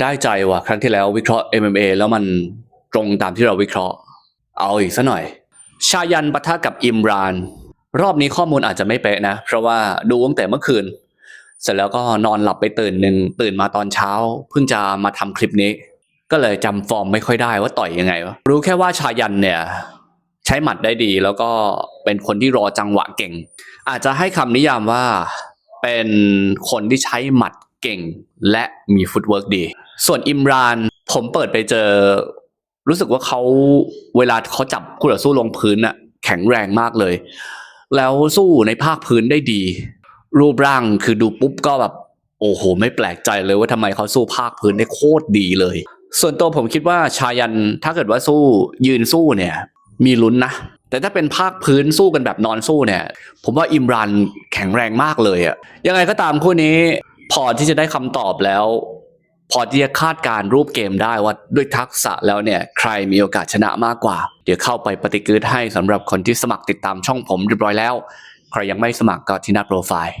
ได้ใจว่ะ ครั้งที่แล้ววิเคราะห์ MMA แล้วมันตรงตามที่เราวิเคราะห์ เอาอีกสัหน่อย ชายันปะทะกับอิมราน รอบนี้ข้อมูลอาจจะไม่เป๊ะนะ เพราะว่าดูตั้งแต่เมื่อคืน เสร็จแล้วก็นอนหลับไปตื่นหนึ่งตื่นมาตอนเช้า เพิ่งจะมาทำคลิปนี้ ก็เลยจำฟอร์มไม่ค่อยได้ว่าต่อยยังไงวะรู้แค่ว่าชายันเนี่ยใช้หมัดได้ดีแล้วก็เป็นคนที่รอจังหวะเก่ง อาจจะให้คำนิยามว่าเป็นคนที่ใช้หมัด เก่งและมีฟุตเวิร์กดี ส่วนอิมรานผมเปิดไปเจอ รู้สึกว่าเขาเวลาเขาจับคู่ต่อสู้ลงพื้นน่ะแข็งแรงมากเลย แล้วสู้ในภาคพื้นได้ดี รูปร่างคือดูปุ๊บก็แบบ โอ้โห ไม่แปลกใจเลยว่าทำไมเขาสู้ภาคพื้นได้โคตรดีเลย ส่วนตัวผมคิดว่าชายันถ้าเกิดว่าสู้ยืนสู้เนี่ย มีลุ้นนะแต่ถ้าเป็นภาคพื้นสู้กันแบบนอนสู้เนี่ย ผมว่าอิมรันแข็งแรงมากเลยอะยังไงก็ตามคู่นี้ พอที่จะได้คำตอบแล้ว พอที่จะคาดการรูปเกมได้ว่าด้วยทักษะแล้วเนี่ย ใครมีโอกาสชนะมากกว่า เดี๋ยวเข้าไปปฏิกิริให้สำหรับคนที่สมัครติดตามช่องผมเรียบร้อยแล้ว ใครยังไม่สมัครก็ที่หน้าโปรไฟล์